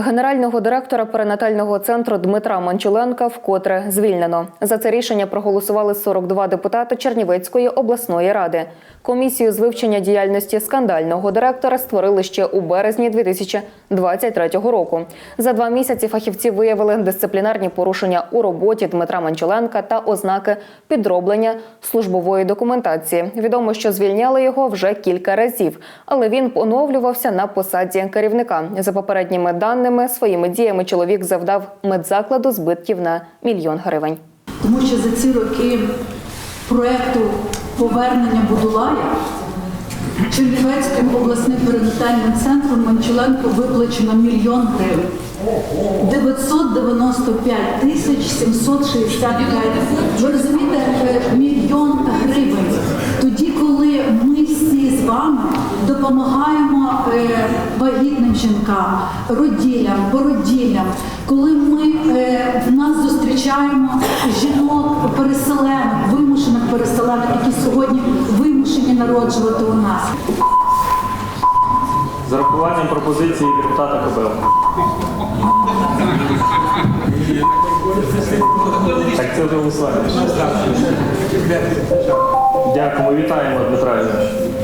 Генерального директора перинатального центру Дмитра Манчуленка вкотре звільнено. За це рішення проголосували 42 депутати Чернівецької обласної ради. Комісію з вивчення діяльності скандального директора створили ще у березні 2023 року. За два місяці фахівці виявили дисциплінарні порушення у роботі Дмитра Манчуленка та ознаки підроблення службової документації. Відомо, що звільняли його вже кілька разів, але він поновлювався на посаді керівника. За попередніми даними, своїми діями чоловік завдав медзакладу збитків на мільйон гривень. Тому що за ці роки проекту повернення Будулая Чернівецьким обласним перинатальним центром Манчуленко виплачено мільйон гривень. 995 тисяч 765. Ви розумієте, мільйон гривень. Тоді, коли ми всі з вами допомагаємо е, вагітним жінкам, роділям, породіллям, коли ми е, в нас зустрічаємо жінок переселенок, народжувати у нас. З урахуванням пропозиції депутата Кобила. Так це вже голосування. Дякуємо, вітаємо, Дмитра. Ігорович.